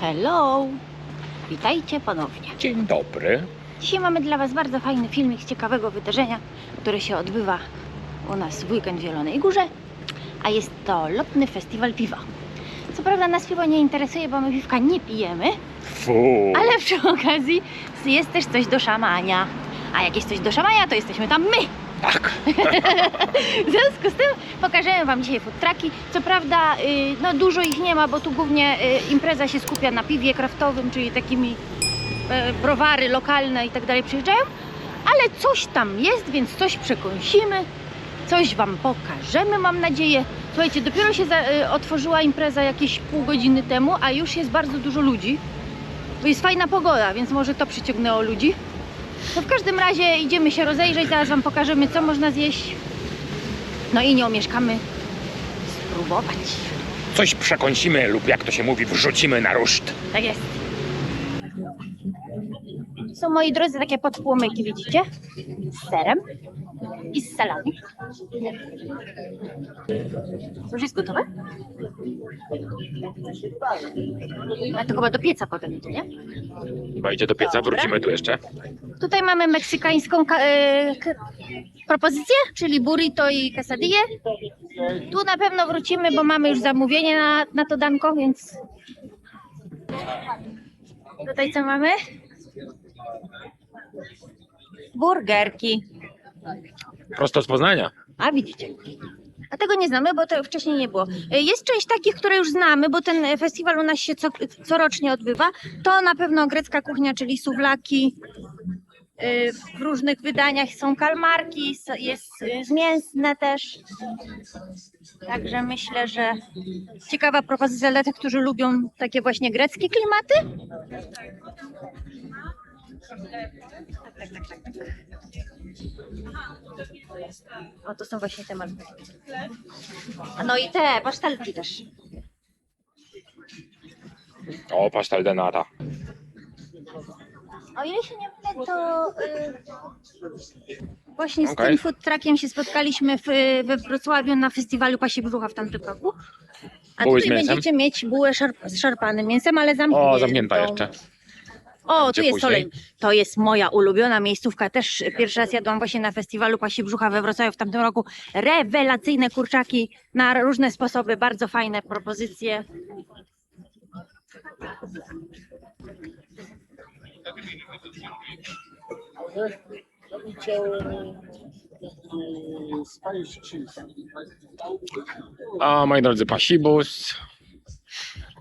Hello! Witajcie ponownie. Dzień dobry. Dzisiaj mamy dla Was bardzo fajny filmik z ciekawego wydarzenia, które się odbywa u nas w weekend w Zielonej Górze, a jest to lotny festiwal piwa. Co prawda nas piwo nie interesuje, bo my piwka nie pijemy, Fu. ale przy okazji jest też coś do szamania. A jak jest coś do szamania, to jesteśmy tam my. Tak. W związku z tym pokażemy Wam dzisiaj food trucki. Co prawda, y, no dużo ich nie ma, bo tu głównie y, impreza się skupia na piwie kraftowym, czyli takimi e, browary lokalne i tak dalej przyjeżdżają, ale coś tam jest, więc coś przekąsimy, coś Wam pokażemy, mam nadzieję. Słuchajcie, dopiero się za, y, otworzyła impreza jakieś pół godziny temu, a już jest bardzo dużo ludzi. Bo jest fajna pogoda, więc może to przyciągnęło ludzi. No w każdym razie idziemy się rozejrzeć, zaraz Wam pokażemy, co można zjeść. No i nie omieszkamy spróbować. Coś przekąsimy lub jak to się mówi, wrzucimy na ruszt. Tak jest. Są moi drodzy takie podpłomyki, widzicie? Z serem i z salami. To już jest gotowe? A to chyba do pieca potem idzie, nie? Wejdzie do pieca, Dobra. wrócimy tu jeszcze. Tutaj mamy meksykańską ka- e, k- propozycję, czyli burrito i quesadille. Tu na pewno wrócimy, bo mamy już zamówienie na, na to danko, więc... Tutaj co mamy? Burgerki. Prosto z Poznania. A widzicie. A tego nie znamy, bo to wcześniej nie było. E, Jest część takich, które już znamy, bo ten festiwal u nas się co, corocznie odbywa. To na pewno grecka kuchnia, czyli suwlaki. E, W różnych wydaniach są kalmarki, jest e, zmięsne też. Także myślę, że ciekawa propozycja dla tych, którzy lubią takie właśnie greckie klimaty. Tak, tak, tak. O, to są właśnie te malutkie. A No i te pasztelki też. O, pastel de nata. O ile się nie mylę, to y, właśnie z Okej. tym food truckiem się spotkaliśmy w, we Wrocławiu na festiwalu Pasi Brzucha w tamtym roku. A Buły z tutaj mięsem? będziecie mieć bułę szarp, z szarpanym mięsem, ale zamkniętą. O, zamknięta jeszcze. O, tu jest olej. To jest moja ulubiona miejscówka. Też pierwszy raz jadłam właśnie na festiwalu Pasi Brzucha we Wrocławiu w tamtym roku. Rewelacyjne kurczaki na różne sposoby, bardzo fajne propozycje. A moi drodzy, pasibus.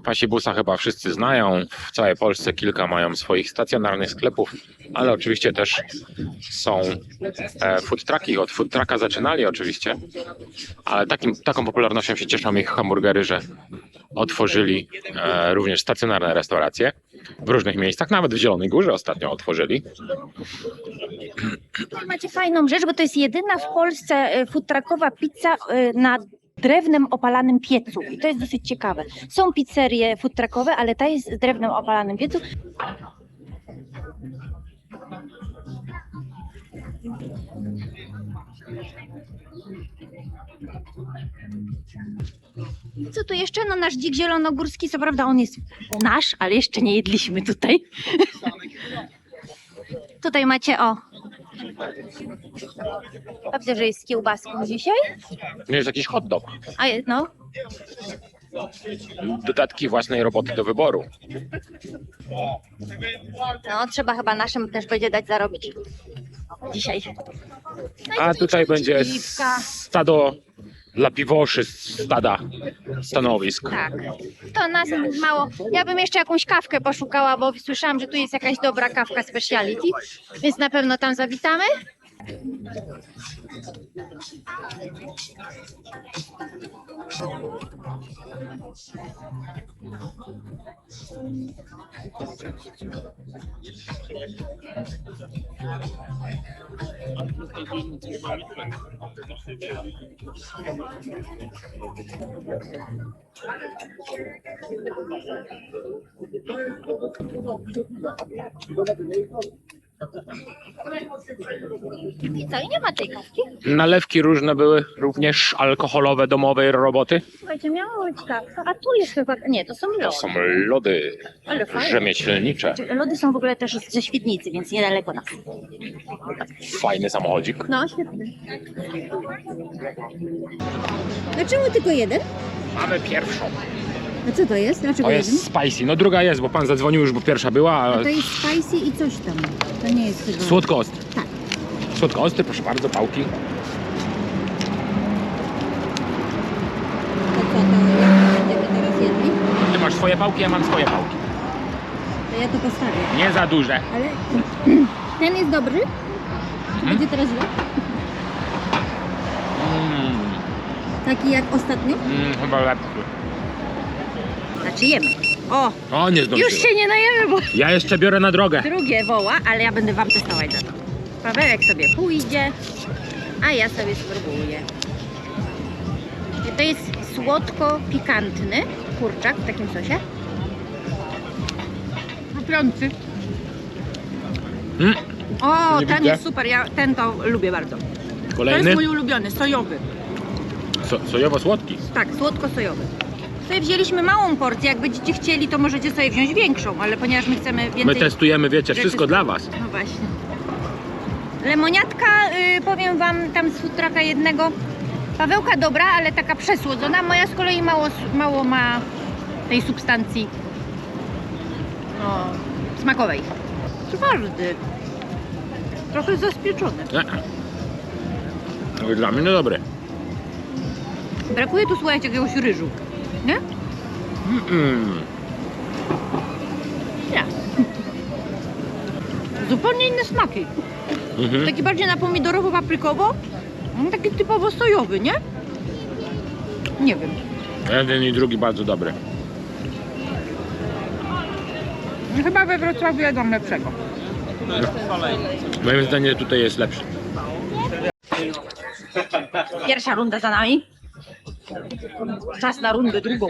Pasibusa chyba wszyscy znają. W całej Polsce kilka mają swoich stacjonarnych sklepów, ale oczywiście też są e, food trucki. Od food trucka zaczynali oczywiście, ale takim, taką popularnością się cieszą ich hamburgery, że otworzyli e, również stacjonarne restauracje w różnych miejscach, nawet w Zielonej Górze ostatnio otworzyli. Macie fajną rzecz, bo to jest jedyna w Polsce e, food truckowa pizza na drewnem opalanym piecu. I to jest dosyć ciekawe. Są pizzerie food truckowe, ale ta jest z drewnem opalanym piecu. Co tu jeszcze? No nasz dzik zielonogórski, co prawda on jest nasz, ale jeszcze nie jedliśmy tutaj. Tutaj macie o. Dobrze, że jest z kiełbaską dzisiaj. Jest jakiś hot dog. A je- no, Dodatki własnej roboty do wyboru. no, trzeba chyba naszym też będzie dać zarobić. Dzisiaj. A tutaj będzie piwka. stado dla piwoszy, stada stanowisk. Tak. To nas mało. Ja bym jeszcze jakąś kawkę poszukała, bo słyszałam, że tu jest jakaś dobra kawka speciality, więc na pewno tam zawitamy. Je vais vous I co, i nie ma tej kawki? Nalewki różne były, również alkoholowe, domowej roboty. Słuchajcie, miała być kawka, a tu jest chyba... Nie, to są To lody. są lody Ale rzemieślnicze. Lody są w ogóle też ze Świdnicy, więc niedaleko nas. Fajny samochodzik. No, świetny. A czemu tylko jeden? Mamy pierwszą. A co to jest? Dlaczego To jest spicy. No druga jest, bo pan zadzwonił już, bo pierwsza była. A To jest spicy i coś tam. To nie jest chyba. Słodkoostry. Tak. Słodkoostry, proszę bardzo, pałki. To co, to jak będziemy teraz jedli? Ty masz swoje pałki, ja mam swoje pałki. To ja to postawię. Nie za duże. Ale ten jest dobry? Czy będzie teraz źle? Mm, Taki jak ostatnio? mm, chyba lepszy. Znaczy jemy. O, O, nie już się nie najemy, bo Ja jeszcze biorę na drogę. drugie woła, ale ja będę wam testować za to. Pawełek sobie pójdzie, a ja sobie spróbuję. I to jest słodko-pikantny kurczak w takim sosie. Chrupiący. Mm, O, Nie ten widzę. jest super, ja ten to lubię bardzo. To jest kolejny. mój ulubiony, sojowy. So, sojowo-słodki. Tak, słodko-sojowy. Sobie wzięliśmy małą porcję, jak będziecie chcieli, to możecie sobie wziąć większą, ale ponieważ my chcemy więcej... My testujemy, wiecie, rzeczy- wszystko dla was. No właśnie. Lemoniatka, y, powiem wam, tam z futraka jednego, Pawełka dobra, ale taka przesłodzona, moja z kolei mało, mało ma tej substancji no, smakowej. Twardy. Trochę zaspieczony. I Dla mnie no dobre. Brakuje tu, słuchajcie, jakiegoś ryżu. Nie? Mm. Nie. Zupełnie inne smaki. Mhm. Taki bardziej na pomidorowo-paprykowo. No, Taki typowo sojowy, nie? Nie wiem. Jeden i drugi bardzo dobry. Chyba we Wrocławiu jadłam lepszego. Moim zdaniem tutaj jest lepszy. Pierwsza runda za nami. Czas na rundę drugą.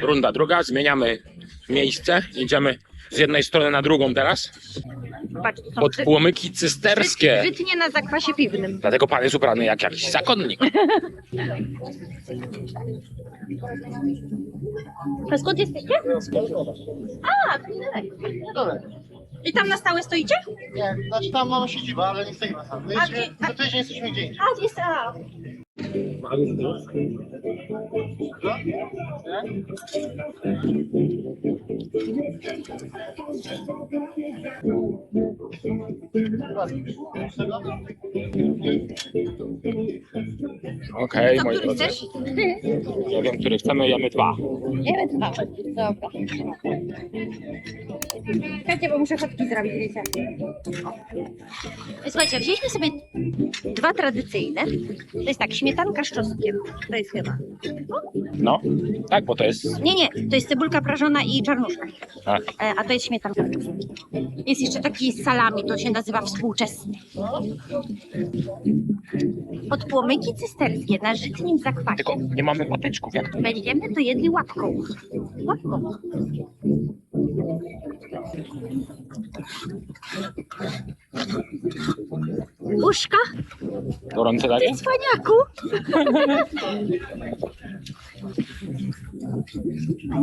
Runda druga, zmieniamy miejsce. Idziemy z jednej strony na drugą teraz. Patrz, to są Pod płomyki cysterskie. ży- żytnie na zakwasie piwnym. Dlatego pan jest ubrany jak jakiś zakonnik. A skąd jesteście? A, I tam na stałe stoicie? Nie, znaczy tam mamy siedzibę, ale nie stoimy sam. My A jesteśmy, gdzie- a- tydzień jesteśmy gdzie indziej. A, jest a. Okej, moi który drodzy. chcesz? Ja wiem, który chcemy, jemy dwa. Wiem, dwa. Dobra. Czekajcie, bo muszę fotki zrobić, wiecie. Słuchajcie, wzięliśmy sobie dwa tradycyjne. To jest tak, śmietanka z czosnkiem. To jest chyba. No, tak, bo to jest... Nie, nie, to jest cebulka prażona i czarnuszka. A, E, A to jest śmietanka. z czosnkiem. Jest jeszcze taki z salami, to się nazywa współczesny. Podpłomyki cysterskie na żytnim zakwasie. tylko nie mamy patyczków, jak to? Będziemy to jedli łapką. Łapką. Uszka, Gorące ty danie? cwaniaku.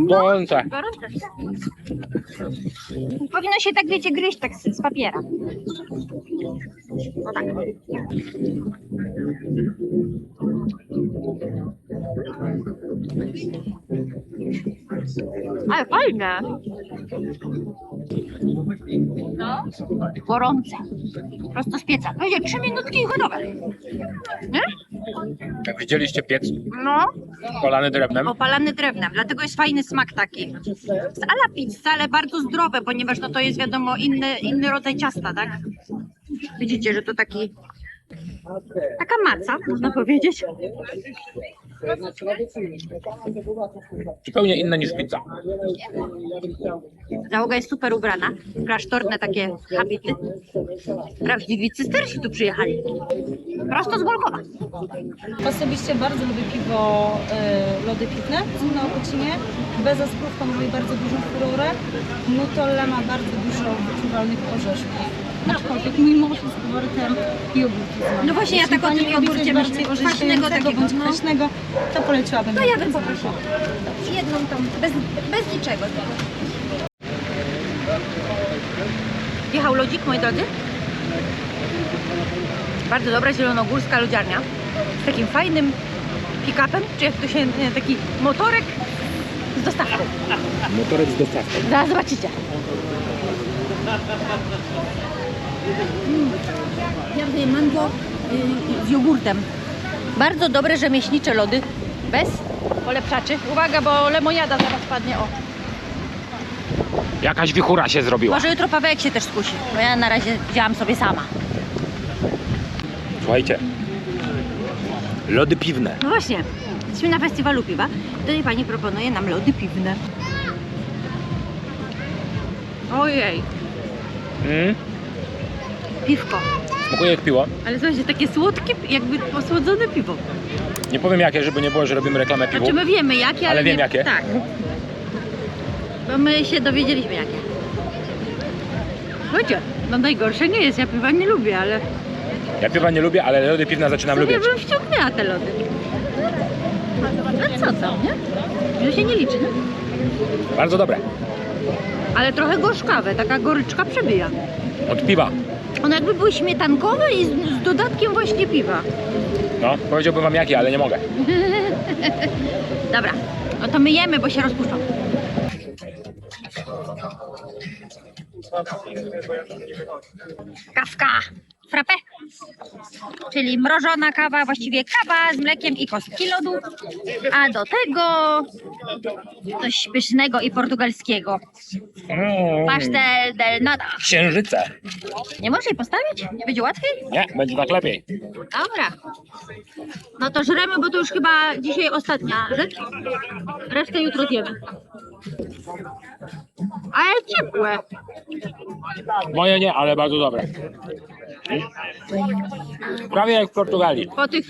Gorące. Gorące. Powinno się tak, wiecie, gryźć tak z, z papiera. No tak. Ale fajne. No. Gorące. Prosto z pieca. Będzie trzy minutki i gotowe. Nie? Jak widzieliście piec No. polany drewnem? Opalany drewnem, dlatego jest fajny smak taki. Ala pizza, ale bardzo zdrowe, ponieważ no to jest wiadomo inny, inny rodzaj ciasta, tak? Widzicie, że to taki taka maca, można powiedzieć. Zupełnie inne niż pizza. Załoga jest super ubrana, klasztorne takie habity. Prawdziwi cystersi tu przyjechali. Prosto z Golgowa. Osobiście bardzo lubię piwo, y, lody piwne na Okocinie. Beza z krówką robi bardzo dużą furorę. Nutolle ma bardzo dużo wyczuwalnych orzeszków. Aczkolwiek mimo wszystko wolę ten jogurt. No właśnie, ja Jeśli tak o pani tym lubi jogurcie coś bardziej myślę, kwaśnego orzeźwiającego takiego, bądź no. kwaśnego, to poleciłabym. To ja bym poprosiła. Jedną tą, bez, bez niczego. Jechał lodzik, moi drodzy. Bardzo dobra zielonogórska lodziarnia. Z takim fajnym pick-upem, czy jak to się, nie, taki motorek z dostawką. Motorek z dostawką. Zaraz zobaczycie. Ja tutaj mango y, z jogurtem. Bardzo dobre rzemieślnicze lody. Bez polepszaczy. Uwaga, bo lemoniada zaraz padnie. O. Jakaś wichura się zrobiła. Może jutro Pawełek się też skusi. Bo ja na razie wzięłam sobie sama. Słuchajcie. Lody piwne. No właśnie. Jesteśmy na festiwalu piwa. Tutaj pani proponuje nam lody piwne. Ojej, Mm. Piwko. Smakuje jak piło. Ale słuchajcie, takie słodkie, jakby posłodzone piwo. Nie powiem jakie, żeby nie było, że robimy reklamę piwu. Znaczy my wiemy jakie, ale, Ale wiem nie... jakie. Tak. Bo my się dowiedzieliśmy jakie. Słuchajcie, no najgorsze nie jest, ja piwa nie lubię, ale Ja piwa nie lubię, ale lody piwne zaczynam sobie lubić. bym wciągnęła te lody. No co tam, nie? To się nie liczy, nie? Bardzo dobre. Ale trochę gorzkawe, taka goryczka przebija. Od piwa. One jakby były śmietankowe i z, z dodatkiem właśnie piwa. No, powiedziałbym wam jakie, ale nie mogę. Dobra, no to myjemy, bo się rozpuszczą. Kawka. Frappe. Czyli mrożona kawa, właściwie kawa z mlekiem i kostki lodu. A do tego coś pysznego i portugalskiego. Mm. Pastel del nada. Księżyce. Nie możesz jej postawić? Nie będzie łatwiej? Nie, będzie tak lepiej. Dobra. No to żremy, bo to już chyba dzisiaj ostatnia rzecz. Resztę jutro zjemy. Ale ciepłe. Moje nie, ale bardzo dobre. Prawie jak w Portugalii. Po tych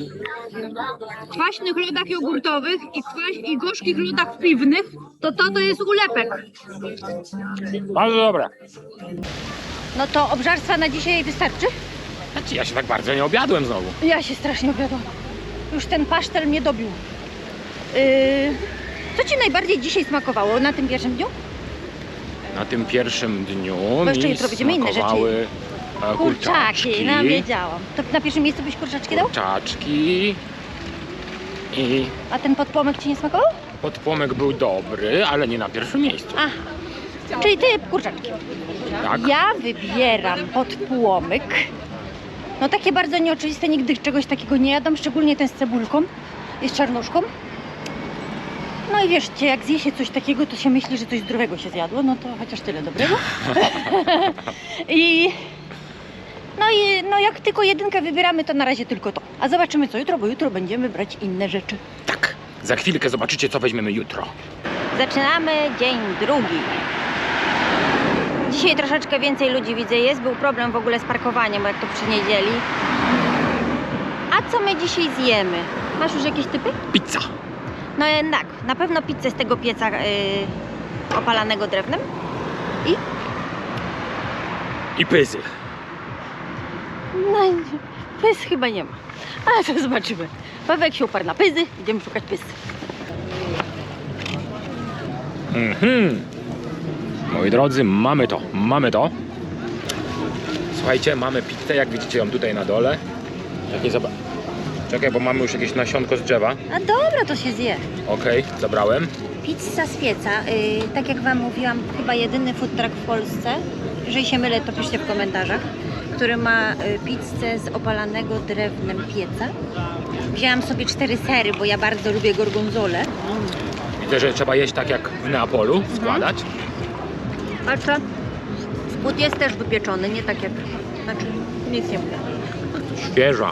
kwaśnych lodach jogurtowych i, kwaś, i gorzkich lodach piwnych, to to to jest ulepek. Bardzo dobre. No to obżarstwa na dzisiaj wystarczy? Znaczy, ja się tak bardzo nie obiadłem znowu. Ja się strasznie obiadłam. Już ten pasztel mnie dobił. Yy, co Ci najbardziej dzisiaj smakowało na tym pierwszym dniu? Na tym pierwszym dniu Bo jeszcze mi jutro będziemy inne rzeczy. smakowały, e, Kurczaki, no wiedziałam. To na pierwszym miejscu byś kurczaczki dał? kurczaczki i A ten podpłomek Ci nie smakował? podpłomek był dobry, ale nie na pierwszym miejscu. Aha. Czyli Ty kurczaczki. Tak? Ja wybieram podpłomyk. No takie bardzo nieoczywiste, nigdy czegoś takiego nie jadam, szczególnie ten z cebulką i z czarnuszką. No i wieszcie, jak zje się coś takiego, to się myśli, że coś zdrowego się zjadło, no to chociaż tyle dobrego. I no i no jak tylko jedynkę wybieramy, to na razie tylko to. A zobaczymy co jutro, bo jutro będziemy brać inne rzeczy. Tak. Za chwilkę zobaczycie, co weźmiemy jutro. Zaczynamy dzień drugi. Dzisiaj troszeczkę więcej ludzi widzę jest. Był problem w ogóle z parkowaniem, bo jak to przy niedzieli. A co my dzisiaj zjemy? Masz już jakieś typy? Pizza. No tak, na pewno pizzę z tego pieca yy, opalanego drewnem. I pyzy. No i pys chyba nie ma. Ale to zobaczymy. Pawełek się uparł na pyzy, idziemy szukać pys. Mhm. Moi drodzy, mamy to, mamy to. Słuchajcie, mamy pizzę, jak widzicie ją tutaj na dole. Czekaj, zobacz. Czekaj, bo mamy już jakieś nasionko z drzewa. A dobra, to się zje. Okej, zabrałem. Pizza z pieca. Yy, tak jak Wam mówiłam, chyba jedyny food truck w Polsce, jeżeli się mylę, to piszcie w komentarzach, który ma y, pizzę z opalanego drewnem pieca. Wzięłam sobie cztery sery, bo ja bardzo lubię gorgonzole. Widzę, że trzeba jeść tak jak w Neapolu, składać. Patrzę, spód jest też wypieczony, nie tak jak... Znaczy, nic nie mówię. Świeża.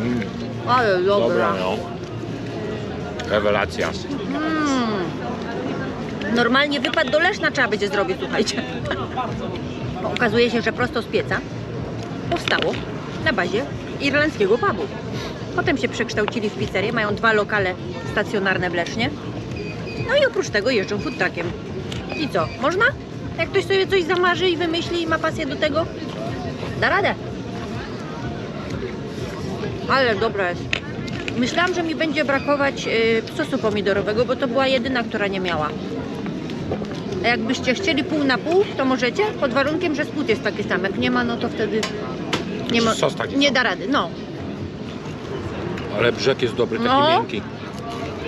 Mm, Ale dobra, no. Rewelacja. Mm. Normalnie wypad do Leszna trzeba będzie zrobić, słuchajcie. Bo okazuje się, że prosto z pieca powstało na bazie irlandzkiego pubu. Potem się przekształcili w pizzerię, mają dwa lokale stacjonarne w Lesznie. No i oprócz tego jeżdżą food truckiem. I co? Można? Jak ktoś sobie coś zamarzy i wymyśli i ma pasję do tego, da radę. Ale dobra jest. Myślałam, że mi będzie brakować y, sosu pomidorowego, bo to była jedyna, która nie miała. A jakbyście chcieli pół na pół, to możecie, pod warunkiem, że spód jest taki sam. Jak nie ma, no to wtedy nie, ma, Sos taki nie sam. da rady. No, Ale brzeg jest dobry, taki No. miękki.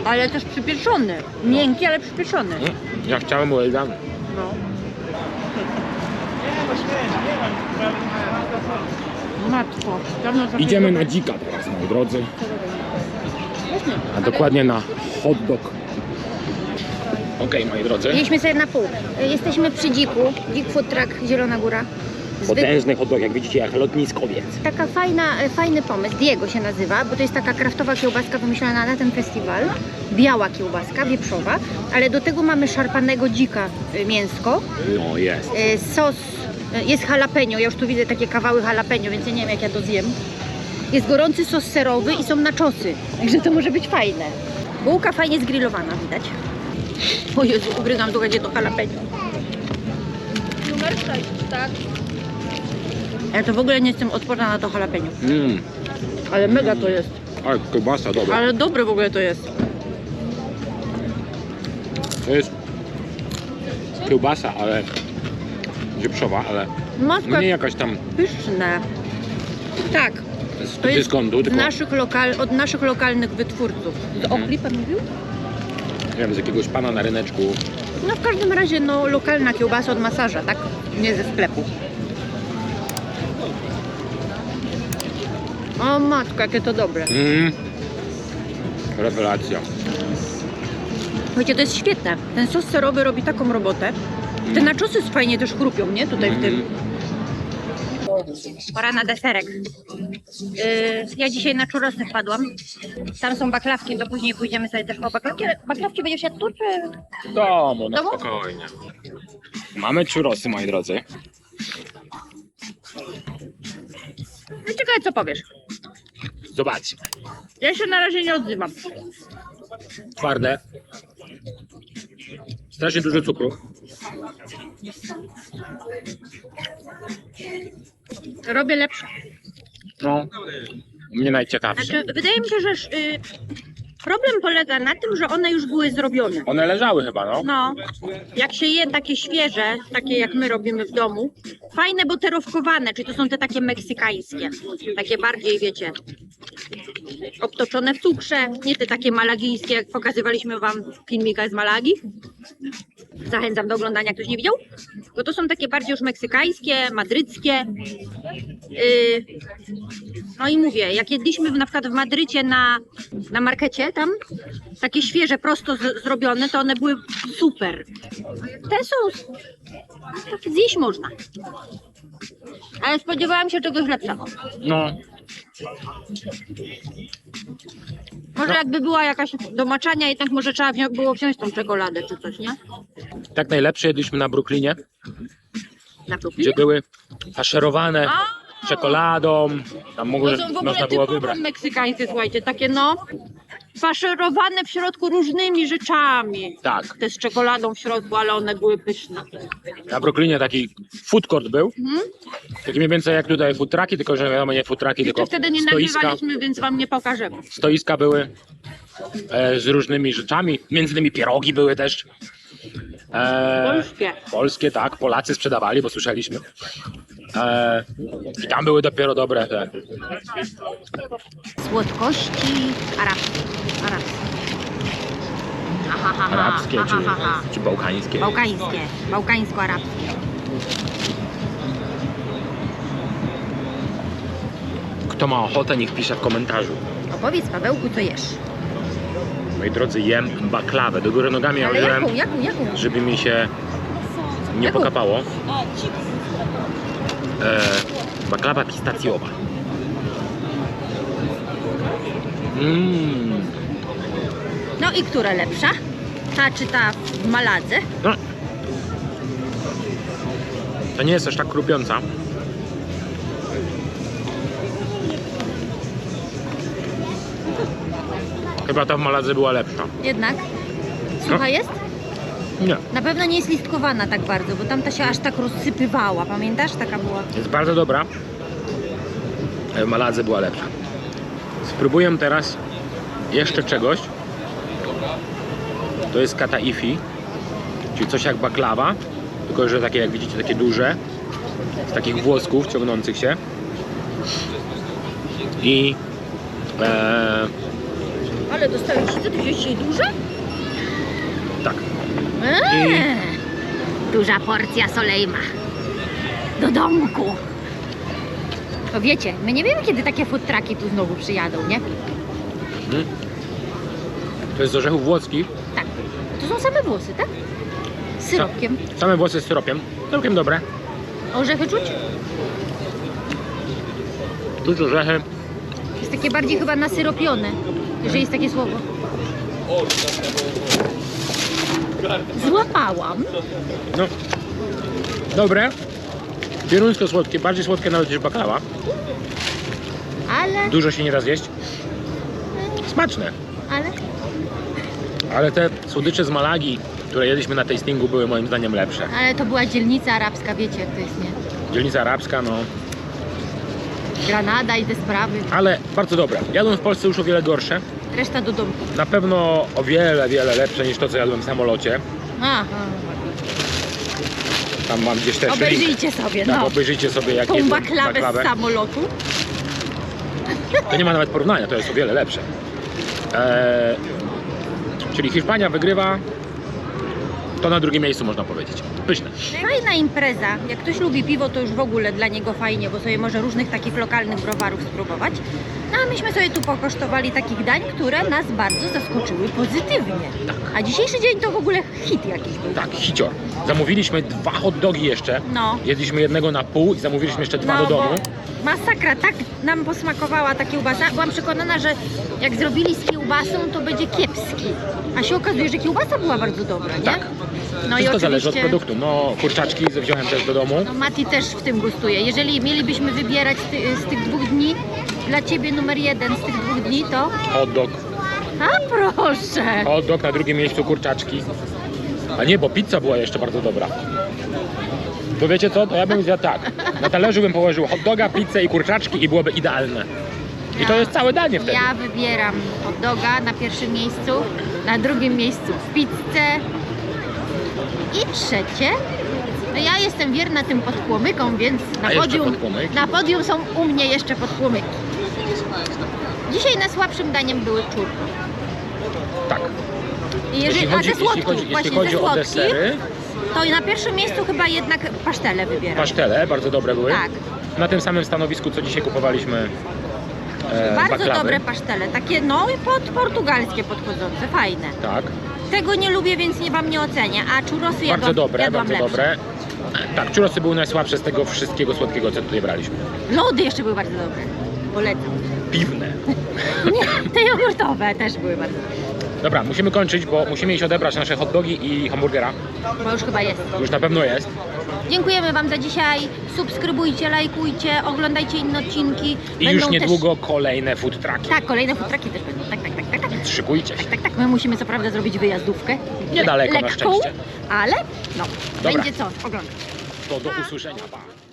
ale też przypieczony. Miękki, ale przypieczony. Mm, Ja chciałem done. No. Matko, dawno Idziemy na dzika teraz, moi drodzy. A dokładnie na hot dog. Okej, moi drodzy. Mieliśmy sobie na pół. Jesteśmy przy dziku. Dzik Food Truck Zielona Góra. Zwyk... Potężny hot dog, jak widzicie, jak lotniskowiec. Taka fajna, e, fajny pomysł. Diego się nazywa, bo to jest taka kraftowa kiełbaska wymyślona na ten festiwal. Biała kiełbaska, wieprzowa, ale do tego mamy szarpanego dzika e, mięsko. No jest. E, Sos, e, jest jalapeno, ja już tu widzę takie kawały jalapeno, więc ja nie wiem jak ja to zjem. Jest gorący sos serowy i są naczosy, także to może być fajne. Bułka fajnie zgrillowana widać. O Jezu, ugryzam tu będzie to jalapeno. Numer 6, tak? Ja to w ogóle nie jestem odporna na to jalapeno, Mmm, ale mega to jest. ale kiełbasa dobra. Ale dobre w ogóle to jest. To jest kiełbasa, ale wieprzowa, ale Maska nie jakaś tam pyszne. Tak, z To jest dyskontu, tylko naszych lokal, od naszych lokalnych wytwórców. Z Mhm. Opli pan mówił? Nie wiem, z jakiegoś pana na ryneczku. No w każdym razie no lokalna kiełbasa od masaża, tak? Nie ze sklepu. O matko, jakie to dobre. Mmm, rewelacja. Słuchajcie, to jest świetne. Ten sos serowy robi taką robotę. Te naczosy fajnie też chrupią, nie? Tutaj w tym. Pora na deserek. Yy, ja dzisiaj na czurosy wpadłam. Tam są baklawki, to później pójdziemy sobie też po baklawki. Ale Baklawki będziesz jadł tu, czy... W domu, na Domu? spokojnie. Mamy czurosy, moi drodzy. No ciekawe, co powiesz. Zobaczcie. Ja się na razie nie odzywam. Twarde. Strasznie dużo cukru. Robię lepsze. No, mnie najciekawsze. Znaczy, wydaje mi się, że y, problem polega na tym, że one już były zrobione. One leżały chyba, no. No, jak się je takie świeże, takie jak my robimy w domu, fajne boterowkowane, czyli to są te takie meksykańskie, takie bardziej, wiecie, obtoczone w cukrze, nie te takie malagijskie, jak pokazywaliśmy wam w filmikach z Malagi. Zachęcam do oglądania, ktoś nie widział. Bo to są takie bardziej już meksykańskie, madryckie. Yy, no i mówię, jak jedliśmy na przykład w Madrycie na, na markecie tam, takie świeże, prosto z, zrobione, to one były super. Te są, tak zjeść można. Ale spodziewałam się czegoś lepszego. No, Może jakby była jakaś do maczania, jednak może trzeba było wziąć tą czekoladę czy coś, nie? tak najlepsze jedliśmy na Brooklynie, Na próbę. gdzie były faszerowane A! czekoladą. Tam mogło, To są w ogóle można było typowo wybrać. meksykańskie, słuchajcie, takie no, faszerowane w środku różnymi rzeczami. Tak, Te z czekoladą w środku, ale one były pyszne. na Brooklynie taki food court był. Mhm. Taki mniej więcej jak tutaj food trucki, tylko że wiadomo nie food trucki, Jeszcze tylko wtedy nie stoiska. nagrywaliśmy, więc wam nie pokażemy. Stoiska były e, z różnymi rzeczami, między innymi pierogi były też. E, Polskie. Polskie, tak, Polacy sprzedawali, bo słyszeliśmy. E, I tam były dopiero dobre te. Słodkości arabskie. Arabskie. Aha, aha, Arabskie aha, aha, aha. czy, czy bałkańskie. Bałkańskie. Bałkańsko-arabskie. Kto ma ochotę, niech pisze w komentarzu. Opowiedz Pawełku, co jesz. Moi drodzy, jem baklawę. Do góry nogami Ale użyłem, jaką, jaką, jaką? żeby mi się nie Jaką? pokapało. A, chips. E, baklawa pistacjowa. Mmm. No i która lepsza? Ta czy ta w Maladze? No. To nie jest aż tak krupiąca. Chyba ta w Maladze była lepsza. Jednak. Sucha jest? Nie. Na pewno nie jest listkowana tak bardzo, bo tamta się aż tak rozsypywała, pamiętasz? Taka była. Jest bardzo dobra. ale W Maladze była lepsza. Spróbuję teraz jeszcze czegoś. To jest kata ifi, czyli coś jak baklawa, tylko że takie jak widzicie takie duże, z takich włosków ciągnących się. I e, Ale ty wziąłeś dzisiaj duże? Eee, Duża porcja solejma. Do domku. To wiecie, my nie wiemy kiedy takie food trucki tu znowu przyjadą, nie? to jest z orzechów włoskich, Tak. To są same włosy, tak? Z syropkiem. same włosy z syropiem, całkiem dobre. Orzechy czuć? Czuć orzechy, Jest takie bardziej chyba nasyropione, jeżeli jest takie słowo. Złapałam. no, dobre. Pieruńsko słodkie, bardziej słodkie nawet niż baklawa. Ale, Dużo się nie da zjeść. Smaczne. ale, Ale te słodycze z Malagi, które jedliśmy na tastingu, były moim zdaniem lepsze. ale to była dzielnica arabska, wiecie jak to jest, nie? Dzielnica arabska, no, Granada i te sprawy. ale bardzo dobre. Jadłem w Polsce już o wiele gorsze. Reszta do domku. Na pewno o wiele, wiele lepsze niż to, co jadłem w samolocie. Aha. Tam mam gdzieś też link. Obejrzyjcie sobie, Tak, no. obejrzyjcie sobie, jak Tą jadłem baklawę z samolotu. To nie ma nawet porównania, to jest o wiele lepsze. Eee, czyli Hiszpania wygrywa. To na drugim miejscu można powiedzieć. Pyszne. Fajna impreza. Jak ktoś lubi piwo, to już w ogóle dla niego fajnie, bo sobie może różnych takich lokalnych browarów spróbować. No a myśmy sobie tu pokosztowali takich dań, które nas bardzo zaskoczyły pozytywnie. A dzisiejszy dzień to w ogóle hit jakiś był. Tak, hicior. Zamówiliśmy dwa hot dogi jeszcze. No. Jedliśmy jednego na pół i zamówiliśmy jeszcze dwa do bo domu. Masakra, tak nam posmakowała ta kiełbasa. Byłam przekonana, że jak zrobili z kiełbasą, to będzie kiepski. A się okazuje, że kiełbasa była bardzo dobra, nie? Tak. No Wszystko i zależy od oczywiście... produktu. No, kurczaczki wziąłem też do domu. No Mati też w tym gustuje. Jeżeli mielibyśmy wybierać z, ty, z tych dwóch dni, dla Ciebie numer jeden z tych dwóch dni, to... Hot dog. A proszę! Hot dog na drugim miejscu kurczaczki. A nie, bo pizza była jeszcze bardzo dobra. To wiecie co? To ja bym zjadł tak. Na talerzu bym położył hot doga, pizzę i kurczaczki i byłoby idealne. I to jest całe danie wtedy. Ja wybieram hot doga na pierwszym miejscu, na drugim miejscu pizzę i trzecie. No ja jestem wierna tym podpłomykom, więc na A jeszcze podium, podpłomyki? na podium są u mnie jeszcze podpłomyki. Dzisiaj najsłabszym daniem były czurki. Tak. Jeżeli, jeśli chodzi, a ze jeśli słodkich, chodzi, jeśli właśnie chodzi ze o słodkich, desery, to na pierwszym miejscu chyba jednak pasztele wybieram. pasztele bardzo dobre były. Tak. Na tym samym stanowisku, co dzisiaj kupowaliśmy e, Bardzo baklawy. dobre pasztele, takie no i pod portugalskie podchodzące, fajne. Tak, Tego nie lubię, więc nie wam nie ocenię, a churrosy jadłam, bardzo dobre, jadłam bardzo lepsze. dobre. Tak, churrosy były najsłabsze z tego wszystkiego słodkiego, co tutaj braliśmy. Lody jeszcze były bardzo dobre, polecam. Piwne. Nie, te jogurtowe też były bardzo Dobra, musimy kończyć, bo musimy iść odebrać nasze hot dogi i hamburgera. bo już chyba jest. Już na pewno jest. Dziękujemy wam za dzisiaj, subskrybujcie, lajkujcie, oglądajcie inne odcinki. I Będą już niedługo kolejne food trucki. Tak, kolejne futraki też będą, tak, tak, tak, tak, tak. Szykujcie się. Tak, tak, my musimy co prawda zrobić wyjazdówkę. Niedaleko, na lekką, szczęście. ale no, Dobra. będzie co oglądać. To do usłyszenia. Pa.